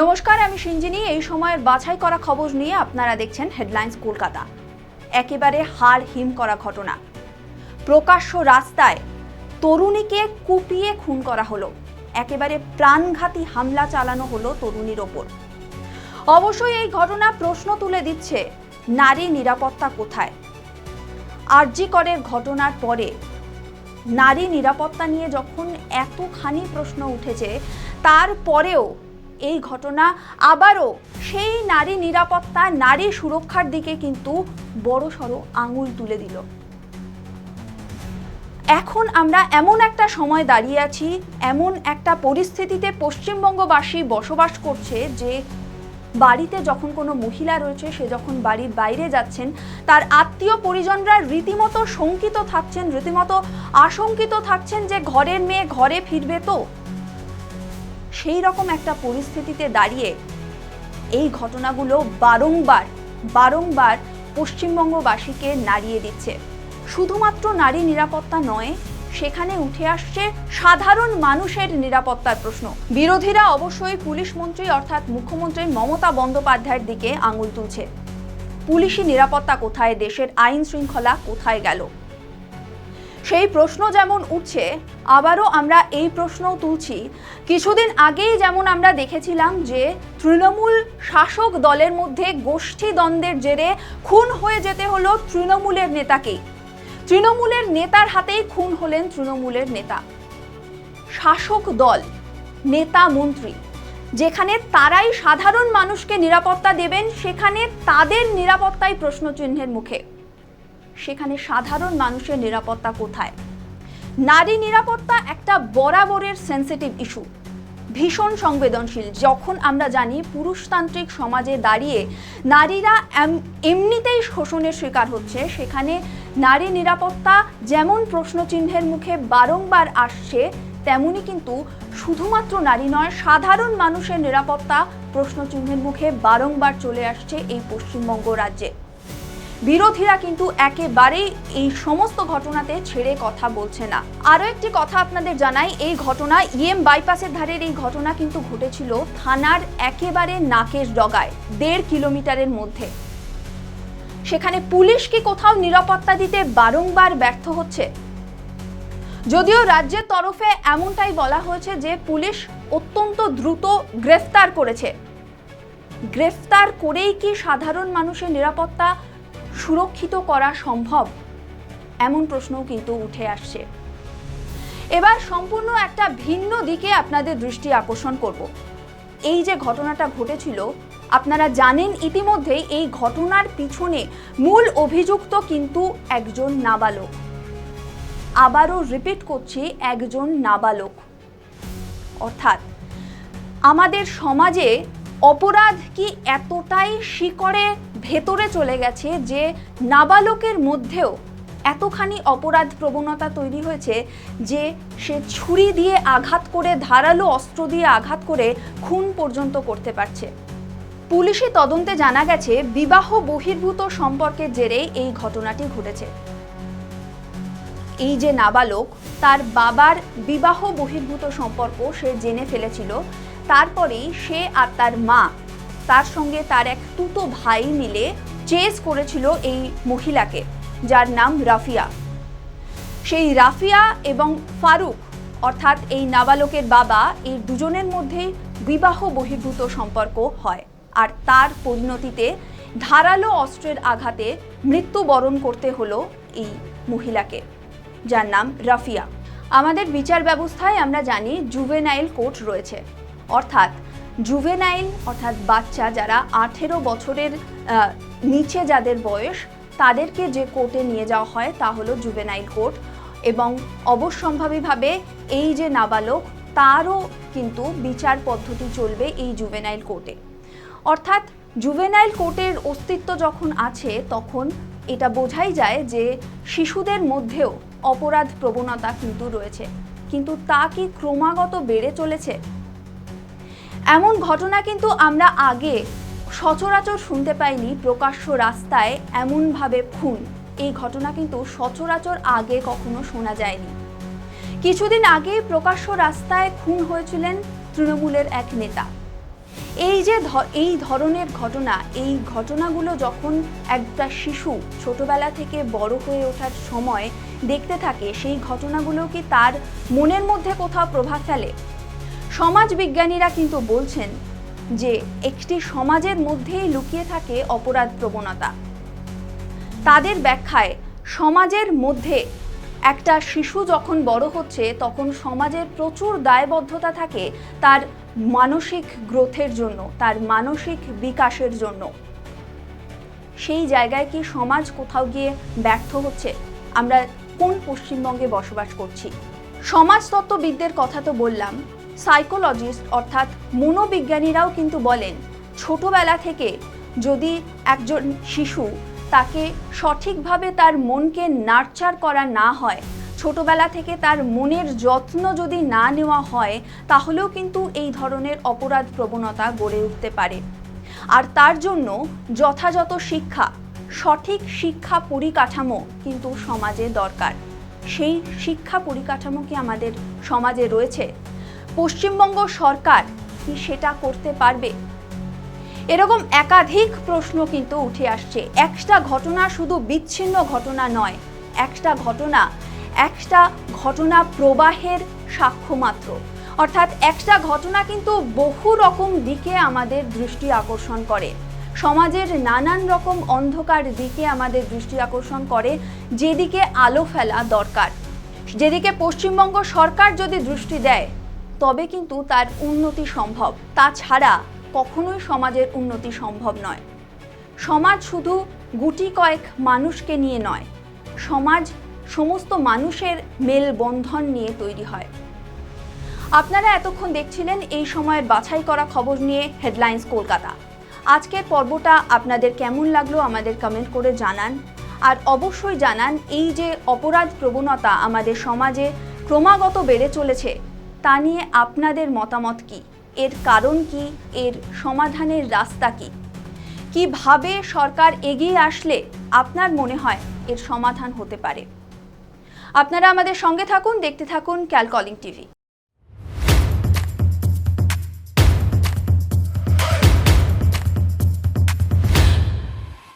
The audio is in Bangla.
নমস্কার, আমি সিঞ্জিনী। এই সময়ের বাছাই করা খবর নিয়ে আপনারা দেখছেন হেডলাইন্স কলকাতা। একেবারে হাড় হিম করা ঘটনা। প্রকাশ্য রাস্তায় তরুণীকে কুপিয়ে খুন করা হলো। একেবারে প্রাণঘাতী হামলা চালানো হলো তরুণীর ওপর। অবশ্যই এই ঘটনা প্রশ্ন তুলে দিচ্ছে নারী নিরাপত্তা কোথায়? আরজি করের ঘটনার পরে নারী নিরাপত্তা নিয়ে যখন এতখানি প্রশ্ন উঠেছে, তারপরেও এই ঘটনা আবারও সেই নারী নিরাপত্তা, নারী সুরক্ষার দিকে কিন্তু বড় সড়ো আঙুল তুলে দিল। এখন আমরা এমন একটা সময় দাঁড়িয়ে আছি, এমন একটা পরিস্থিতিতে পশ্চিমবঙ্গবাসী বসবাস করছে যে বাড়িতে যখন কোনো মহিলা রয়েছে, সে যখন বাড়ির বাইরে যাচ্ছেন, তার আত্মীয় পরিজনরা রীতিমতো শঙ্কিত থাকছেন, রীতিমতো আশঙ্কিত থাকছেন যে ঘরের মেয়ে ঘরে ফিরবে তো। সেই রকম একটা পরিস্থিতিতে দাঁড়িয়ে এই ঘটনাগুলো বারংবার বারংবার পশ্চিমবঙ্গবাসীকে নাড়িয়ে দিচ্ছে। শুধুমাত্র নারী নিরাপত্তা নয়, সেখানে উঠে আসছে সাধারণ মানুষের নিরাপত্তার প্রশ্ন। বিরোধীরা অবশ্যই পুলিশ মন্ত্রী অর্থাৎ মুখ্যমন্ত্রী মমতা বন্দ্যোপাধ্যায়ের দিকে আঙুল তুলছে। পুলিশি নিরাপত্তা কোথায়, দেশের আইন শৃঙ্খলা কোথায় গেল? সেই প্রশ্ন যেমন উঠছে, আবারও আমরা এই প্রশ্নও তুলছি। কিছুদিন আগেই যেমন আমরা দেখেছিলাম যে তৃণমূল শাসক দলের মধ্যে গোষ্ঠী দ্বন্দ্বের জেরে খুন হয়ে যেতে হলো তৃণমূলের নেতাকেই। তৃণমূলের নেতার হাতেই খুন হলেন তৃণমূলের নেতা। শাসক দল, নেতা মন্ত্রী, যেখানে তারাই সাধারণ মানুষকে নিরাপত্তা দেবেন, সেখানে তাদের নিরাপত্তাই প্রশ্নচিহ্নের মুখে। সেখানে সাধারণ মানুষের নিরাপত্তা কোথায়? নারী নিরাপত্তা একটা বরাবরের সেন্সিটিভ ইস্যু ভীষণ সংবেদনশীল। যখন আমরা জানি পুরুষতান্ত্রিক সমাজে দাঁড়িয়ে নারীরা এমনিতেই শোষণের শিকার হচ্ছে, সেখানে নারী নিরাপত্তা যেমন প্রশ্নচিহ্নের মুখে বারংবার আসছে, তেমনি কিন্তু শুধুমাত্র নারী নয়, সাধারণ মানুষের নিরাপত্তা প্রশ্নচিহ্নের মুখে বারংবার চলে আসছে এই পশ্চিমবঙ্গ রাজ্যে। বিরোধীরা কিন্তু একেবারেই এই সমস্ত ঘটনাতে ছেড়ে কথা বলছে না। আরও একটি কথা আপনাদের জানাই, এই ঘটনা ইএম বাইপাসের ধারের এই ঘটনা কিন্তু ঘটেছিল থানার একেবারে নাকের ডগায়, দেড় কিলোমিটারের মধ্যে। সেখানে পুলিশ কি কোথাও নিরাপত্তা দিতে বারংবার ব্যর্থ হচ্ছে? যদিও রাজ্যের তরফে এমনটাই বলা হয়েছে যে পুলিশ অত্যন্ত দ্রুত গ্রেফতার করেছে। গ্রেফতার করেই কি সাধারণ মানুষের নিরাপত্তা সুরক্ষিত করা সম্ভব? এমন প্রশ্নও কিন্তু উঠে আসছে। এবার সম্পূর্ণ একটা ভিন্ন দিকে আপনাদের দৃষ্টি আকর্ষণ করব। এই যে ঘটনাটা ঘটেছিল, আপনারা জানেন ইতিমধ্যেই এই ঘটনার পিছনে মূল অভিযুক্ত কিন্তু একজন নাবালক। আবারও রিপিট করছি, একজন নাবালক। অর্থাৎ, আমাদের সমাজে অপরাধ কি এতটাই শিকড়ে ভেতরে চলে গেছে যে নাবালকের মধ্যেও এতখানি অপরাধ প্রবণতা তৈরি হয়েছে যে সে ছুরি দিয়ে আঘাত করে, ধারালো অস্ত্র দিয়ে আঘাত করে খুন পর্যন্ত করতে পারছে। পুলিশি তদন্তে জানা গেছে, বিবাহ বহির্ভূত সম্পর্কের জেরে এই ঘটনাটি ঘটেছে। এই যে নাবালক, তার বাবার বিবাহ বহির্ভূত সম্পর্ক সে জেনে ফেলেছিল। তারপরেই সে আর তার মা তার সঙ্গে তার এক তুতো ভাই মিলে চেস করেছিল এই মহিলাকে, যার নাম রাফিয়া। সেই রাফিয়া এবং ফারুক, অর্থাৎ এই নাবালকের বাবা, এই দুজনের মধ্যে বিবাহ বহির্ভূত সম্পর্ক হয়। আর তার পরিণতিতে ধারালো অস্ত্রের আঘাতে মৃত্যুবরণ করতে হলো এই মহিলাকে, যার নাম রাফিয়া। আমাদের বিচার ব্যবস্থায় আমরা জানি জুভেনাইল কোর্ট রয়েছে। অর্থাৎ জুভেনাইল, অর্থাৎ বাচ্চা যারা আঠেরো বছরের নিচে যাদের বয়স, তাদেরকে যে কোর্টে নিয়ে যাওয়া হয় তা হলো জুভেনাইল কোর্ট। এবং অবশ্যম্ভাবীভাবে এই যে নাবালক, তারও কিন্তু বিচার পদ্ধতি চলবে এই জুভেনাইল কোর্টে। অর্থাৎ জুভেনাইল কোর্টের অস্তিত্ব যখন আছে, তখন এটা বোঝাই যায় যে শিশুদের মধ্যেও অপরাধ প্রবণতা কিন্তু রয়েছে। কিন্তু তা কি ক্রমাগত বেড়ে চলেছে? এমন ঘটনা কিন্তু আমরা আগে সচরাচর শুনতে পাইনি, প্রকাশ্য রাস্তায় এমনভাবে খুন। এই ঘটনা কিন্তু সচরাচর আগে কখনো শোনা যায়নি। কিছুদিন আগে প্রকাশ্য রাস্তায় খুন হয়েছিলেন তৃণমূলের এক নেতা। এই যে এই ধরনের ঘটনা, এই ঘটনাগুলো যখন একটা শিশু ছোটবেলা থেকে বড় হয়ে ওঠার সময় দেখতে থাকে, সেই ঘটনাগুলো কি তার মনের মধ্যে কোথাও প্রভাব ফেলে? সমাজ বিজ্ঞানীরা কিন্তু বলছেন যে একটি সমাজের মধ্যেই লুকিয়ে থাকে অপরাধ প্রবণতা। তাদের ব্যাখ্যায়, সমাজের মধ্যে একটা শিশু যখন বড় হচ্ছে, তখন সমাজের প্রচুর দায়বদ্ধতা থাকে তার মানসিক গ্রোথের জন্য, তার মানসিক বিকাশের জন্য। সেই জায়গায় কি সমাজ কোথাও গিয়ে ব্যর্থ হচ্ছে? আমরা কোন পশ্চিমবঙ্গে বসবাস করছি? সমাজতত্ত্ববিদদের কথা তো বললাম সাইকোলজিস্ট অর্থাৎ মনোবিজ্ঞানীরাও কিন্তু বলেন, ছোটবেলা থেকে যদি একজন শিশু তাকে সঠিকভাবে তার মনকে নার্চার করা না হয়, ছোটবেলা থেকে তার মনের যত্ন যদি না নেওয়া হয়, তাহলেও কিন্তু এই ধরনের অপরাধ প্রবণতা গড়ে উঠতে পারে। আর তার জন্য যথাযথ শিক্ষা, সঠিক শিক্ষা পরিকাঠামো কিন্তু সমাজে দরকার। সেই শিক্ষা পরিকাঠামো কি আমাদের সমাজে রয়েছে? পশ্চিমবঙ্গ সরকার কি সেটা করতে পারবে? এরকম একাধিক প্রশ্ন কিন্তু উঠে আসছে। একটা ঘটনা শুধু বিচ্ছিন্ন ঘটনা নয়, একটা ঘটনা একটা ঘটনা প্রবাহের সাক্ষ্য মাত্র। অর্থাৎ একটা ঘটনা কিন্তু বহু রকম দিকে আমাদের দৃষ্টি আকর্ষণ করে। সমাজের নানান রকম অন্ধকার দিকে আমাদের দৃষ্টি আকর্ষণ করে, যেদিকে আলো ফেলা দরকার। যেদিকে পশ্চিমবঙ্গ সরকার যদি দৃষ্টি দেয় তবে কিন্তু তার উন্নতি সম্ভব। তাছাড়া কখনোই সমাজের উন্নতি সম্ভব নয়। সমাজ শুধু গুটি কয়েক মানুষকে নিয়ে নয়, সমাজ সমস্ত মানুষের মেলবন্ধন নিয়ে তৈরি হয়। আপনারা এতক্ষণ দেখছিলেন এই সময়ের বাছাই করা খবর নিয়ে হেডলাইন্স কলকাতা। আজকের পর্বটা আপনাদের কেমন লাগল আমাদের কমেন্ট করে জানান। আর অবশ্যই জানান এই যে অপরাধ প্রবণতা আমাদের সমাজে ক্রমাগত বেড়ে চলেছে তা নিয়ে আপনাদের মতামত কি? এর কারণ কি? এর সমাধানের রাস্তা কি? কীভাবে সরকার এগিয়ে আসলে আপনার মনে হয় এর সমাধান হতে পারে? আপনারা আমাদের সঙ্গে থাকুন, দেখতে থাকুন ক্যালকলিং টিভি।